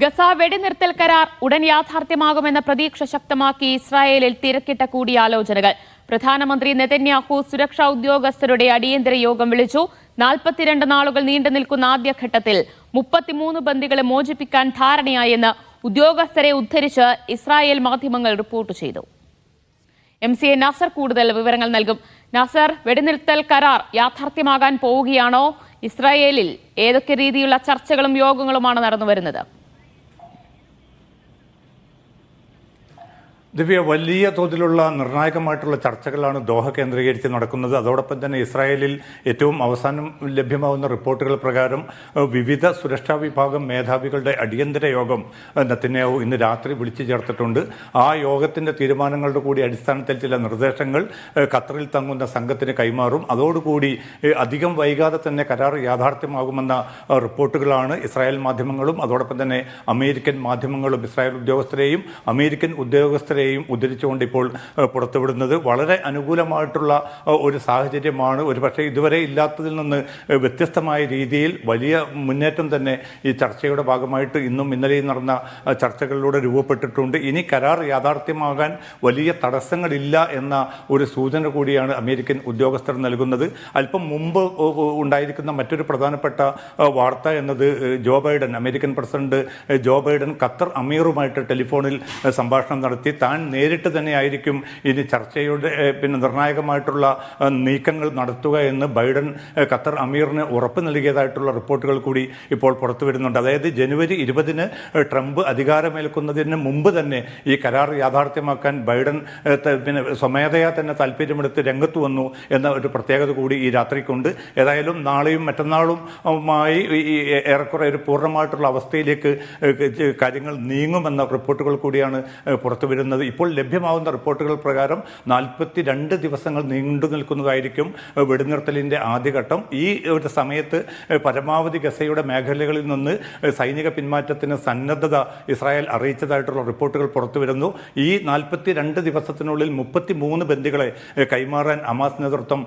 Gaza വെടിനിർത്തൽ കരാർ ഉടൻ യാഥാർത്ഥ്യമാകുമെന്ന പ്രതീക്ഷ ശക്തമാക്കി ഇസ്രായേലിൽ തിരക്കിട്ട കൂടിയാലോചനകൾ. പ്രധാനമന്ത്രി നെതന്യാഹു സുരക്ഷാ ഉദ്യോഗസ്ഥരുടെ അടിയന്തര യോഗം വിളിച്ചു. നാൽപ്പത്തിരണ്ട് നാളുകൾ നീണ്ടു നിൽക്കുന്ന ആദ്യഘട്ടത്തിൽ മുപ്പത്തിമൂന്ന് ബന്ദികളെ മോചിപ്പിക്കാൻ ധാരണയായെന്ന് ഉദ്യോഗസ്ഥരെ ഉദ്ധരിച്ച് ഇസ്രായേൽ മാധ്യമങ്ങൾ റിപ്പോർട്ട് ചെയ്തു. എം സി എ നാസർ കൂടുതൽ വിവരങ്ങൾ നൽകും. നാസർ വെടിനിർത്തൽ കരാർ യാഥാർത്ഥ്യമാകാൻ പോവുകയാണോ? ഇസ്രായേലിൽ ഏതൊക്കെ രീതിയിലുള്ള ചർച്ചകളും യോഗങ്ങളുമാണ് നടന്നു വരുന്നത് ദിവ്യ വലിയ തോതിലുള്ള നിർണായകമായിട്ടുള്ള ചർച്ചകളാണ് ദോഹ കേന്ദ്രീകരിച്ച് നടക്കുന്നത്. അതോടൊപ്പം തന്നെ ഇസ്രായേലിൽ ഏറ്റവും അവസാനം ലഭ്യമാവുന്ന റിപ്പോർട്ടുകൾ പ്രകാരം വിവിധ സുരക്ഷാ വിഭാഗം മേധാവികളുടെ അടിയന്തര യോഗം നത്തിനാവു ഇന്ന് രാത്രി വിളിച്ചു ചേർത്തിട്ടുണ്ട്. ആ യോഗത്തിന്റെ തീരുമാനങ്ങളുടെ കൂടി അടിസ്ഥാനത്തിൽ ചില നിർദ്ദേശങ്ങൾ ഖത്തറിൽ തങ്ങുന്ന സംഘത്തിന് കൈമാറും. അതോടുകൂടി അധികം വൈകാതെ തന്നെ കരാർ യാഥാർത്ഥ്യമാകുമെന്ന റിപ്പോർട്ടുകളാണ് ഇസ്രായേൽ മാധ്യമങ്ങളും അതോടൊപ്പം തന്നെ അമേരിക്കൻ മാധ്യമങ്ങളും ഇസ്രായേൽ ഉദ്യോഗസ്ഥരെയും അമേരിക്കൻ ഉദ്യോഗസ്ഥരെയും ഉദ്ധരിച്ചുകൊണ്ട് ഇപ്പോൾ പുറത്തുവിടുന്നത് വളരെ അനുകൂലമായിട്ടുള്ള ഒരു സാഹചര്യമാണ്. ഒരു പക്ഷേ ഇതുവരെ ഇല്ലാത്തതിൽ നിന്ന് വ്യത്യസ്തമായ രീതിയിൽ വലിയ മുന്നേറ്റം തന്നെ ഈ ചർച്ചയുടെ ഭാഗമായിട്ട് ഇന്നും ഇന്നലെയും നടന്ന ചർച്ചകളിലൂടെ രൂപപ്പെട്ടിട്ടുണ്ട്. ഇനി കരാർ യാഥാർത്ഥ്യമാകാൻ വലിയ തടസ്സങ്ങളില്ല എന്ന ഒരു സൂചന കൂടിയാണ് അമേരിക്കൻ ഉദ്യോഗസ്ഥർ നൽകുന്നത്. അല്പം മുമ്പ് ഉണ്ടായിരിക്കുന്ന മറ്റൊരു പ്രധാനപ്പെട്ട വാർത്ത എന്നത് Joe Biden American president Joe Biden Qatar അമീറുമായിട്ട് ടെലിഫോണിൽ സംഭാഷണം നടത്തി. താൻ നേരിട്ട് തന്നെ ആയിരിക്കും ഇനി ചർച്ചയുടെ പിന്നെ നിർണായകമായിട്ടുള്ള നീക്കങ്ങൾ നടത്തുക എന്ന് ബൈഡൻ ഖത്തർ അമീറിന് ഉറപ്പ് നൽകിയതായിട്ടുള്ള റിപ്പോർട്ടുകൾ കൂടി ഇപ്പോൾ പുറത്തു വരുന്നുണ്ട്. അതായത് ജനുവരി ഇരുപതിന് ട്രംപ് അധികാരമേൽക്കുന്നതിന് മുമ്പ് തന്നെ ഈ കരാർ യാഥാർത്ഥ്യമാക്കാൻ ബൈഡൻ പിന്നെ സ്വമേധയാ തന്നെ താല്പര്യമെടുത്ത് രംഗത്ത് വന്നു എന്ന ഒരു പ്രത്യേകത കൂടി ഈ രാത്രിക്കുണ്ട്. ഏതായാലും നാളെയും മറ്റന്നാളും ഈ ഏറെക്കുറെ ഒരു പൂർണമായിട്ടുള്ള അവസ്ഥയിലേക്ക് കാര്യങ്ങൾ നീങ്ങുമെന്ന റിപ്പോർട്ടുകൾ കൂടിയാണ് പുറത്തു വരുന്നത്. ഇപ്പോൾ ലഭ്യമാവുന്ന റിപ്പോർട്ടുകൾ പ്രകാരം നാൽപ്പത്തി രണ്ട് ദിവസങ്ങൾ നീണ്ടു നിൽക്കുന്നതായിരിക്കും വെടിനിർത്തലിന്റെ ആദ്യഘട്ടം. ഈ ഒരു സമയത്ത് പരമാവധി ഗസയുടെ മേഖലകളിൽ നിന്ന് സൈനിക പിന്മാറ്റത്തിന് സന്നദ്ധത ഇസ്രായേൽ അറിയിച്ചതായിട്ടുള്ള റിപ്പോർട്ടുകൾ പുറത്തു വരുന്നു. ഈ നാൽപ്പത്തി രണ്ട് ദിവസത്തിനുള്ളിൽ മുപ്പത്തി മൂന്ന് ബന്ദികളെ കൈമാറാൻ അമാസ് നേതൃത്വം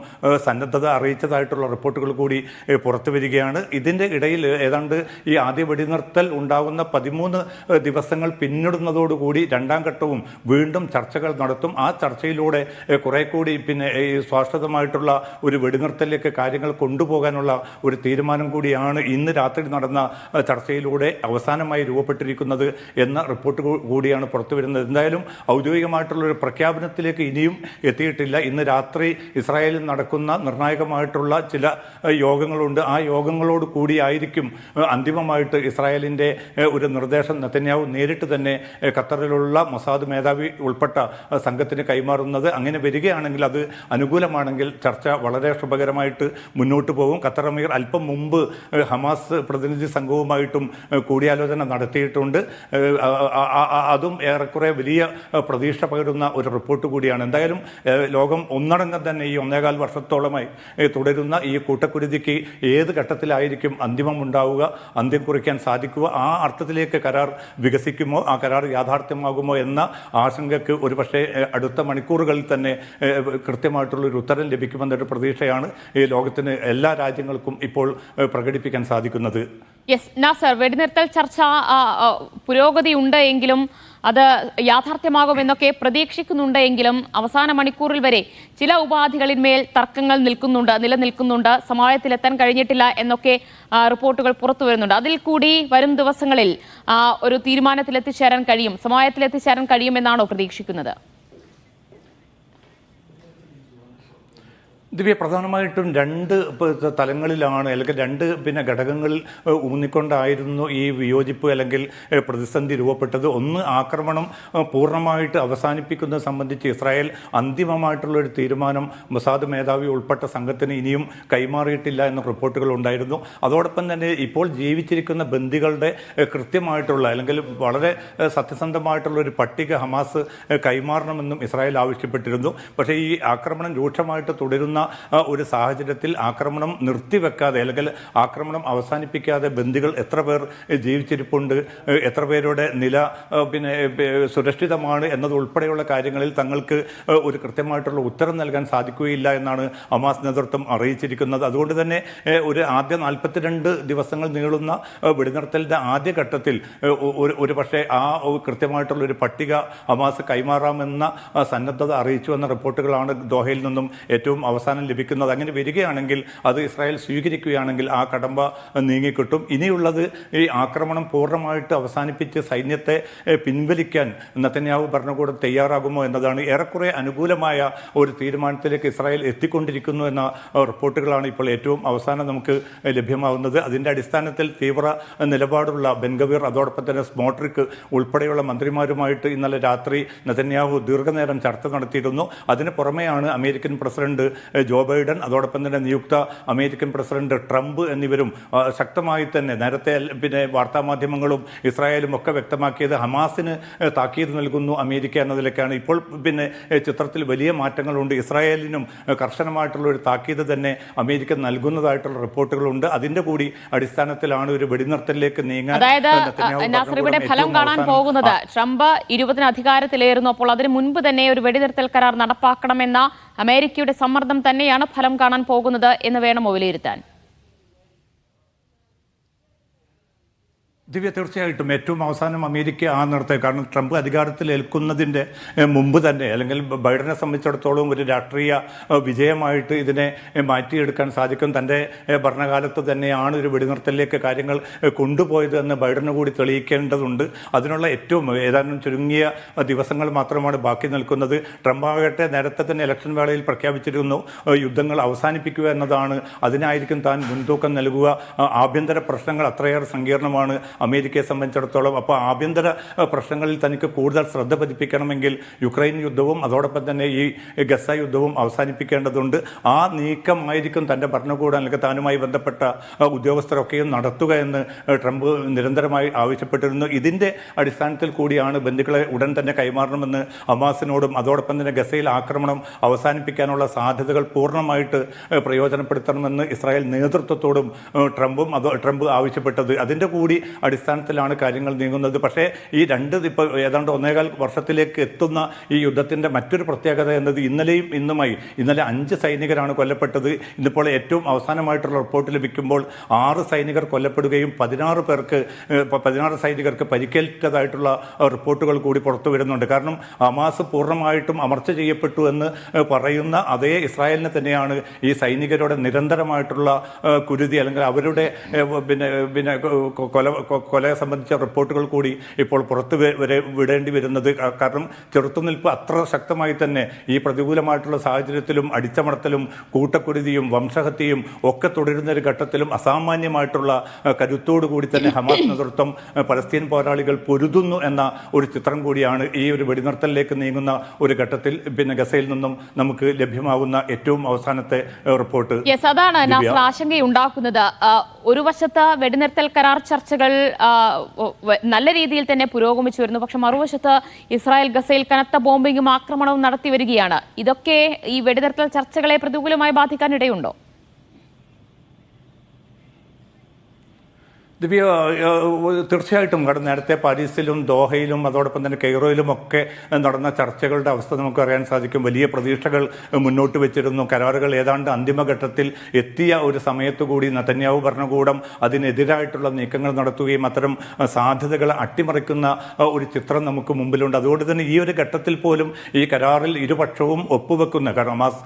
സന്നദ്ധത അറിയിച്ചതായിട്ടുള്ള റിപ്പോർട്ടുകൾ കൂടി പുറത്തു വരികയാണ്. ഇതിന്റെ ഇടയിൽ ഏതാണ്ട് ഈ ആദ്യ വെടിനിർത്തൽ ഉണ്ടാകുന്ന പതിമൂന്ന് ദിവസങ്ങൾ പിന്നിടുന്നതോടുകൂടി രണ്ടാം ഘട്ടവും വീണ്ടും ചർച്ചകൾ നടത്തും. ആ ചർച്ചയിലൂടെ കുറെ കൂടി പിന്നെ ഈ സ്വാശ്രിതമായിട്ടുള്ള ഒരു വെടിനിർത്തലിലേക്ക് കാര്യങ്ങൾ കൊണ്ടുപോകാനുള്ള ഒരു തീരുമാനം കൂടിയാണ് ഇന്ന് രാത്രി നടന്ന ചർച്ചയിലൂടെ അവസാനമായി രൂപപ്പെട്ടിരിക്കുന്നത് എന്ന റിപ്പോർട്ട് കൂടിയാണ് പുറത്തു വരുന്നത്. എന്തായാലും ഔദ്യോഗികമായിട്ടുള്ള ഒരു പ്രഖ്യാപനത്തിലേക്ക് ഇനിയും എത്തിയിട്ടില്ല. ഇന്ന് രാത്രി ഇസ്രായേലിൽ നടക്കുന്ന നിർണായകമായിട്ടുള്ള ചില യോഗങ്ങളുണ്ട്. ആ യോഗങ്ങളോട് കൂടിയായിരിക്കും അന്തിമമായിട്ട് ഇസ്രായേലിന്റെ ഒരു നിർദ്ദേശം നെത്തന്യാവ് നേരിട്ട് തന്നെ ഖത്തറിലുള്ള മൊസാദ് മേധാവി ഉൾപ്പെട്ട ഏഹ്, സംഘത്തിന് കൈമാറുന്നത് അങ്ങനെ വരികയാണെങ്കിൽ അത് അനുകൂലമാണെങ്കിൽ ചർച്ച വളരെ ശുഭകരമായിട്ട് മുന്നോട്ട് പോകും. ഖത്തർ അമീർ അല്പം മുമ്പ് ഹമാസ് പ്രതിനിധി സംഘവുമായിട്ടും കൂടിയാലോചന നടത്തിയിട്ടുണ്ട്. അതും ഏറെക്കുറെ വലിയ പ്രതീക്ഷ പകരുന്ന ഒരു റിപ്പോർട്ട് കൂടിയാണ്. എന്തായാലും ലോകം ഒന്നടങ്കം തന്നെ ഈ ഒന്നേകാൽ വർഷത്തോളമായി തുടരുന്ന ഈ കൂട്ടക്കുരുതിക്ക് ഏത് ഘട്ടത്തിലായിരിക്കും അന്തിമം ഉണ്ടാവുക അന്ത്യം കുറിക്കാൻ സാധിക്കുക ആ അർത്ഥത്തിലേക്ക് കരാർ വികസിക്കുമോ ആ കരാർ യാഥാർത്ഥ്യമാകുമോ എന്ന ആശങ്കയ്ക്ക് ഒരുപക്ഷെ പക്ഷേ അടുത്ത മണിക്കൂറുകളിൽ തന്നെ കൃത്യമായിട്ടുള്ളൊരു ഉത്തരം ലഭിക്കുമെന്നൊരു പ്രതീക്ഷയാണ് ഈ ലോകത്തിന് എല്ലാ രാജ്യങ്ങൾക്കും ഇപ്പോൾ പ്രകടിപ്പിക്കാൻ സാധിക്കുന്നത്. യെസ് നാസർ വെടിനിർത്തൽ ചർച്ച പുരോഗതി ഉണ്ട് എങ്കിലും അത് യാഥാർത്ഥ്യമാകുമെന്നൊക്കെ പ്രതീക്ഷിക്കുന്നുണ്ട് എങ്കിലും അവസാന മണിക്കൂറിൽ വരെ ചില ഉപാധികളിന്മേൽ തർക്കങ്ങൾ നിൽക്കുന്നുണ്ട് നിലനിൽക്കുന്നുണ്ട് സമായത്തിലെത്താൻ കഴിഞ്ഞിട്ടില്ല എന്നൊക്കെ റിപ്പോർട്ടുകൾ പുറത്തു വരുന്നുണ്ട്. അതിൽ കൂടി വരും ദിവസങ്ങളിൽ ഒരു തീരുമാനത്തിലെത്തിച്ചേരാൻ കഴിയും സമായത്തിലെത്തിച്ചേരാൻ കഴിയുമെന്നാണോ പ്രതീക്ഷിക്കുന്നത്? ദിവ്യ പ്രധാനമായിട്ടും രണ്ട് തലങ്ങളിലാണ് അല്ലെങ്കിൽ രണ്ട് പിന്നെ ഘടകങ്ങളിൽ ഊന്നിക്കൊണ്ടായിരുന്നു ഈ വിയോജിപ്പ് അല്ലെങ്കിൽ പ്രതിസന്ധി രൂപപ്പെട്ടത്. ഒന്ന് ആക്രമണം പൂർണമായിട്ട് അവസാനിപ്പിക്കുന്നത് സംബന്ധിച്ച് ഇസ്രായേൽ അന്തിമമായിട്ടുള്ള ഒരു തീരുമാനം മൊസാദ് മേധാവി ഉൾപ്പെട്ട സംഘത്തിന് ഇനിയും കൈമാറിയിട്ടില്ല എന്ന റിപ്പോർട്ടുകൾ ഉണ്ടായിരുന്നു. അതോടൊപ്പം തന്നെ ഇപ്പോൾ ജീവിച്ചിരിക്കുന്ന ബന്ദികളുടെ കൃത്യമായിട്ടുള്ള അല്ലെങ്കിൽ വളരെ സത്യസന്ധമായിട്ടുള്ള ഒരു പട്ടിക ഹമാസ് കൈമാറണമെന്നും ഇസ്രായേൽ ആവശ്യപ്പെട്ടിരുന്നു. പക്ഷേ ഈ ആക്രമണം രൂക്ഷമായിട്ട് തുടരുന്ന ഒരു സാഹചര്യത്തിൽ ആക്രമണം നിർത്തിവെക്കാതെ അല്ലെങ്കിൽ ആക്രമണം അവസാനിപ്പിക്കാതെ ബന്ദികൾ എത്ര പേർ ജീവിച്ചിരിപ്പുണ്ട് എത്ര പേരുടെ നില പിന്നെ സുരക്ഷിതമാണ് എന്നതുൾപ്പെടെയുള്ള കാര്യങ്ങളിൽ തങ്ങൾക്ക് ഒരു കൃത്യമായിട്ടുള്ള ഉത്തരം നൽകാൻ സാധിക്കുകയില്ല എന്നാണ് അമാസ് നേതൃത്വം അറിയിച്ചിരിക്കുന്നത്. അതുകൊണ്ട് തന്നെ ഒരു ആദ്യ നാൽപ്പത്തിരണ്ട് ദിവസങ്ങൾ നീളുന്ന വെടിനിർത്തലിന്റെ ആദ്യഘട്ടത്തിൽ ഒരു ഒരു പക്ഷേ ആ കൃത്യമായിട്ടുള്ള ഒരു പട്ടിക അമാസ് കൈമാറാമെന്ന സന്നദ്ധത അറിയിച്ചു എന്ന റിപ്പോർട്ടുകളാണ് ദോഹയിൽ നിന്നും ഏറ്റവും അവസാനം ലഭിക്കുന്നത് അങ്ങനെ വരികയാണെങ്കിൽ അത് ഇസ്രായേൽ സ്വീകരിക്കുകയാണെങ്കിൽ ആ കടമ്പ നീങ്ങിക്കിട്ടും. ഇനിയുള്ളത് ഈ ആക്രമണം പൂർണമായിട്ട് അവസാനിപ്പിച്ച് സൈന്യത്തെ പിൻവലിക്കാൻ നത്തന്യാവ് ഭരണകൂടം തയ്യാറാകുമോ എന്നതാണ് ഏറെക്കുറെ അനുകൂലമായ ഒരു തീരുമാനത്തിലേക്ക് ഇസ്രായേൽ എത്തിക്കൊണ്ടിരിക്കുന്നു എന്ന റിപ്പോർട്ടുകളാണ് ഇപ്പോൾ ഏറ്റവും അവസാനം നമുക്ക് ലഭ്യമാവുന്നത്. അതിന്റെ അടിസ്ഥാനത്തിൽ തീവ്ര നിലപാടുള്ള ബെൻഗവീർ അതോടൊപ്പം തന്നെ സ്മോട്രിക്ക് ഉൾപ്പെടെയുള്ള മന്ത്രിമാരുമായിട്ട് ഇന്നലെ രാത്രി നെതന്യാഹു ദീർഘനേരം ചർച്ച നടത്തിയിരുന്നു. അതിന് പുറമെയാണ് അമേരിക്കൻ പ്രസിഡന്റ് ജോ ബൈഡൻ അതോടൊപ്പം തന്നെ നിയുക്ത അമേരിക്കൻ പ്രസിഡന്റ് ട്രംപ് എന്നിവരും ശക്തമായി തന്നെ നേരത്തെ പിന്നെ വാർത്താമാധ്യമങ്ങളും ഇസ്രായേലും ഒക്കെ വ്യക്തമാക്കിയത് ഹമാസിന് താക്കീത് നൽകുന്നു അമേരിക്ക എന്നതിലേക്കാണ്. ഇപ്പോൾ പിന്നെ ചിത്രത്തിൽ വലിയ മാറ്റങ്ങളുണ്ട്. ഇസ്രായേലിനും കർശനമായിട്ടുള്ള ഒരു താക്കീത് തന്നെ അമേരിക്ക നൽകുന്നതായിട്ടുള്ള റിപ്പോർട്ടുകളുണ്ട്. അതിന്റെ കൂടി അടിസ്ഥാനത്തിലാണ് ഒരു വെടിനിർത്തലിലേക്ക് നീങ്ങാൻ ഇവിടെ ഫലം കാണാൻ പോകുന്നത് ട്രംപ് ഇരുപതിന് അധികാരത്തിലേറുന്നു. അപ്പോൾ അതിന് മുൻപ് തന്നെ ഒരു വെടിനിർത്തൽ കരാർ നടപ്പാക്കണമെന്ന അമേരിക്കയുടെ സമ്മർദ്ദം തന്നെയാണ് ഫലം കാണാൻ പോകുന്നത് എന്ന് വേണമോ വിലയിരുത്താൻ ദിവ്യ തീർച്ചയായിട്ടും ഏറ്റവും അവസാനം അമേരിക്ക ആ നിർത്തേ കാരണം ട്രംപ് അധികാരത്തിൽ ഏൽക്കുന്നതിന്റെ മുമ്പ് തന്നെ അല്ലെങ്കിൽ ബൈഡനെ സംബന്ധിച്ചിടത്തോളം ഒരു രാഷ്ട്രീയ വിജയമായിട്ട് ഇതിനെ മാറ്റിയെടുക്കാൻ സാധിക്കും. തന്റെ ഭരണകാലത്ത് തന്നെയാണ് ഒരു വെടിനിർത്തലിലേക്ക് കാര്യങ്ങൾ കൊണ്ടുപോയത് എന്ന് ബൈഡന് കൂടി തെളിയിക്കേണ്ടതുണ്ട്. അതിനുള്ള ഏറ്റവും ഏതാനും ചുരുങ്ങിയ ദിവസങ്ങൾ മാത്രമാണ് ബാക്കി നിൽക്കുന്നത്. ട്രംപ് ആകട്ടെ നേരത്തെ തന്നെ ഇലക്ഷൻ വേളയിൽ പ്രഖ്യാപിച്ചിരുന്നു യുദ്ധങ്ങൾ അവസാനിപ്പിക്കുക എന്നതാണ്. അതിനായിരിക്കും താൻ മുൻതൂക്കം നൽകുക. ആഭ്യന്തര പ്രശ്നങ്ങൾ അത്രയേറെ സങ്കീർണമാണ്. അമേരിക്കയെ സംബന്ധിച്ചിടത്തോളം അപ്പോൾ ആഭ്യന്തര പ്രശ്നങ്ങളിൽ തനിക്ക് കൂടുതൽ ശ്രദ്ധ പതിപ്പിക്കണമെങ്കിൽ യുക്രൈൻ യുദ്ധവും അതോടൊപ്പം തന്നെ ഈ ഗസ യുദ്ധവും അവസാനിപ്പിക്കേണ്ടതുണ്ട്. ആ നീക്കമായിരിക്കും തന്റെ ഭരണകൂടം അല്ലെങ്കിൽ താനുമായി ബന്ധപ്പെട്ട ഉദ്യോഗസ്ഥരൊക്കെയും നടത്തുക എന്ന് ട്രംപ് നിരന്തരമായി ആവശ്യപ്പെട്ടിരുന്നു. ഇതിന്റെ അടിസ്ഥാനത്തിൽ കൂടിയാണ് ബന്ധുക്കളെ ഉടൻ തന്നെ കൈമാറണമെന്ന് അമാസിനോടും അതോടൊപ്പം തന്നെ ഗസയിൽ ആക്രമണം അവസാനിപ്പിക്കാനുള്ള സാധ്യതകൾ പൂർണമായിട്ട് പ്രയോജനപ്പെടുത്തണമെന്ന് ഇസ്രായേൽ നേതൃത്വത്തോടും ട്രംപും ട്രംപ് ആവശ്യപ്പെട്ടത്. അതിന്റെ കൂടി അടിസ്ഥാനത്തിലാണ് കാര്യങ്ങൾ നീങ്ങുന്നത്. പക്ഷേ ഈ രണ്ട് ഇപ്പോൾ ഏതാണ്ട് ഒന്നേകാൽ വർഷത്തിലേക്ക് എത്തുന്ന ഈ യുദ്ധത്തിന്റെ മറ്റൊരു പ്രത്യേകത എന്നത് ഇന്നലെയും ഇന്നുമായി ഇന്നലെ അഞ്ച് സൈനികരാണ് കൊല്ലപ്പെട്ടത്. ഇന്നിപ്പോൾ ഏറ്റവും അവസാനമായിട്ടുള്ള റിപ്പോർട്ട് ലഭിക്കുമ്പോൾ ആറ് സൈനികർ കൊല്ലപ്പെടുകയും പതിനാറ് പേർക്ക് പതിനാറ് സൈനികർക്ക് പരിക്കേറ്റതായിട്ടുള്ള റിപ്പോർട്ടുകൾ കൂടി പുറത്തു വരുന്നുണ്ട്. കാരണം ഹമാസ് പൂർണമായിട്ടും അമർച്ച ചെയ്യപ്പെട്ടു എന്ന് പറയുന്ന അതേ ഇസ്രായേലിനെ തന്നെയാണ് ഈ സൈനികരുടെ നിരന്തരമായിട്ടുള്ള കുരുതി അല്ലെങ്കിൽ അവരുടെ പിന്നെ പിന്നെ കൊല കൊലയെ സംബന്ധിച്ച റിപ്പോർട്ടുകൾ കൂടി ഇപ്പോൾ പുറത്ത് വരെ വിടേണ്ടി വരുന്നത് കാരണം ചെറുത്തുനിൽപ്പ് അത്ര ശക്തമായി തന്നെ ഈ പ്രതികൂലമായിട്ടുള്ള സാഹചര്യത്തിലും അടിച്ചമർത്തലും കൂട്ടക്കുരുതിയും വംശഹത്യയും ഒക്കെ തുടരുന്ന ഒരു ഘട്ടത്തിലും അസാമാന്യമായിട്ടുള്ള കരുത്തോടു കൂടി തന്നെ ഹമാസ് നേതൃത്വം പലസ്തീൻ പോരാളികൾ പൊരുതുന്നു എന്ന ഒരു ചിത്രം കൂടിയാണ് ഈ ഒരു വെടിനിർത്തലിലേക്ക് നീങ്ങുന്ന ഒരു ഘട്ടത്തിൽ പിന്നെ ഗസയിൽ നിന്നും നമുക്ക് ലഭ്യമാകുന്ന ഏറ്റവും അവസാനത്തെ റിപ്പോർട്ട് അതാണ് ആശങ്കയുണ്ടാക്കുന്നത്. ഒരു വശത്ത് വെടിനിർത്തൽ കരാർ ചർച്ചകൾ നല്ല രീതിയിൽ തന്നെ പുരോഗമിച്ചു വരുന്നു. പക്ഷെ മറുവശത്ത് ഇസ്രായേൽ ഗസയിൽ കനത്ത ബോംബിങ്ങും ആക്രമണവും നടത്തി വരികയാണ്. ഇതൊക്കെ ഈ വെടിനിർത്തൽ ചർച്ചകളെ പ്രതികൂലമായി ബാധിക്കാൻ ഇടയുണ്ടോ ദിവ്യ തീർച്ചയായിട്ടും കാരണം നേരത്തെ പാരീസിലും ദോഹയിലും അതോടൊപ്പം തന്നെ കെയ്റോയിലും ഒക്കെ നടന്ന ചർച്ചകളുടെ അവസ്ഥ നമുക്ക് അറിയാൻ സാധിക്കും. വലിയ പ്രതീക്ഷകൾ മുന്നോട്ട് വെച്ചിരുന്നു. കരാറുകൾ ഏതാണ്ട് അന്തിമഘട്ടത്തിൽ എത്തിയ ഒരു സമയത്തു കൂടി നത്തന്യാവ് ഭരണകൂടം അതിനെതിരായിട്ടുള്ള നീക്കങ്ങൾ നടത്തുകയും അത്തരം സാധ്യതകൾ അട്ടിമറിക്കുന്ന ഒരു ചിത്രം നമുക്ക് മുമ്പിലുണ്ട്. അതുകൊണ്ട് തന്നെ ഈ ഒരു ഘട്ടത്തിൽ പോലും ഈ കരാറിൽ ഇരുപക്ഷവും ഒപ്പുവെക്കുന്ന കാരണം ഹമാസ്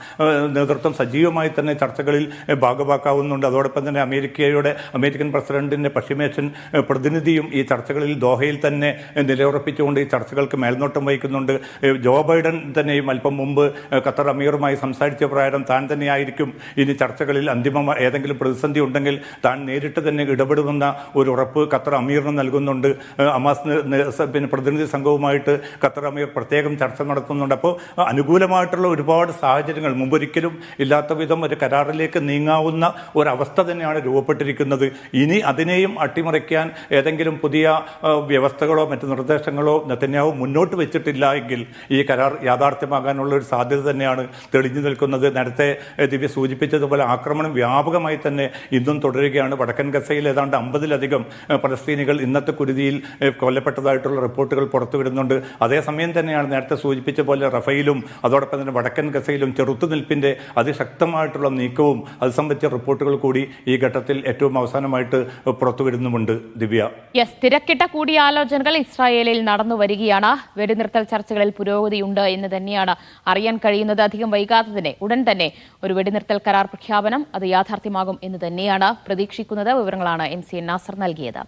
നേതൃത്വം സജീവമായി തന്നെ ചർച്ചകളിൽ ഭാഗമാക്കാവുന്നുണ്ട് അതോടൊപ്പം തന്നെ അമേരിക്കയുടെ അമേരിക്കൻ പ്രസിഡന്റിന്റെ പശ്ചിമേഷ്യൻ പ്രതിനിധിയും ഈ ചർച്ചകളിൽ ദോഹയിൽ തന്നെ നിലയുറപ്പിച്ചുകൊണ്ട് ഈ ചർച്ചകൾക്ക് മേൽനോട്ടം വഹിക്കുന്നുണ്ട്. ജോ ബൈഡൻ തന്നെയും അല്പം മുമ്പ് ഖത്തർ അമീറുമായി സംസാരിച്ച പ്രകാരം താൻ തന്നെയായിരിക്കും ഇനി ചർച്ചകളിൽ അന്തിമ ഏതെങ്കിലും പ്രതിസന്ധി ഉണ്ടെങ്കിൽ താൻ നേരിട്ട് തന്നെ ഇടപെടുമെന്ന ഒരു ഉറപ്പ് ഖത്തർ അമീറിന് നൽകുന്നുണ്ട്. അഹ്, ഹമാസ് നെ- നെ- സ- പിന്നെ പ്രതിനിധി സംഘവുമായിട്ട് ഖത്തർ അമീർ പ്രത്യേകം ചർച്ച നടത്തുന്നുണ്ട്. അപ്പോൾ അനുകൂലമായിട്ടുള്ള ഒരുപാട് സാഹചര്യങ്ങൾ മുമ്പൊരിക്കലും ഇല്ലാത്ത വിധം ഒരു കരാറിലേക്ക് നീങ്ങാവുന്ന ഒരവസ്ഥ തന്നെയാണ് രൂപപ്പെട്ടിരിക്കുന്നത്. ഇനി അതിനെയും അട്ടിമറിക്കാൻ ഏതെങ്കിലും പുതിയ വ്യവസ്ഥകളോ മറ്റ് നിർദ്ദേശങ്ങളോ നെതന്യാഹു മുന്നോട്ട് വെച്ചിട്ടില്ല എങ്കിൽ ഈ കരാർ യാഥാർത്ഥ്യമാകാനുള്ള ഒരു സാധ്യത തന്നെയാണ് തെളിഞ്ഞു നിൽക്കുന്നത്. നേരത്തെ ദിവ്യ സൂചിപ്പിച്ചതുപോലെ ആക്രമണം വ്യാപകമായി തന്നെ ഇന്നും തുടരുകയാണ്. വടക്കൻ ഗസയിൽ ഏതാണ്ട് അമ്പതിലധികം പലസ്തീനികൾ ഇന്നത്തെ കുരുതിയിൽ കൊല്ലപ്പെട്ടതായിട്ടുള്ള റിപ്പോർട്ടുകൾ പുറത്തുവിടുന്നുണ്ട്. അതേസമയം തന്നെയാണ് നേരത്തെ സൂചിപ്പിച്ച പോലെ റഫയിലും അതോടൊപ്പം തന്നെ വടക്കൻ ഗസയിലും ചെറുത്തുനിൽപ്പിന്റെ അതിശക്തമായിട്ടുള്ള നീക്കവും അത് സംബന്ധിച്ച റിപ്പോർട്ടുകൾ കൂടി ഈ ഘട്ടത്തിൽ ഏറ്റവും അവസാനമായിട്ട് പുറത്തുവിടുന്നുമുണ്ട് ദിവ്യ. യെസ് തിരക്കിട്ട കൂടിയാലോചനകൾ ഇസ്രായേലിൽ നടന്നു വരികയാണ്. വെടിനിർത്തൽ ചർച്ചകളിൽ പുരോഗതിയുണ്ട് എന്ന് തന്നെയാണ് അറിയാൻ കഴിയുന്നത്. അധികം വൈകാതെ ഉടൻ തന്നെ ഒരു വെടിനിർത്തൽ കരാർ പ്രഖ്യാപനം അത് യാഥാർത്ഥ്യമാകും എന്ന് തന്നെയാണ് പ്രതീക്ഷിക്കുന്നത്. വിവരങ്ങളാണ് എം സി നാസർ നൽകിയത്.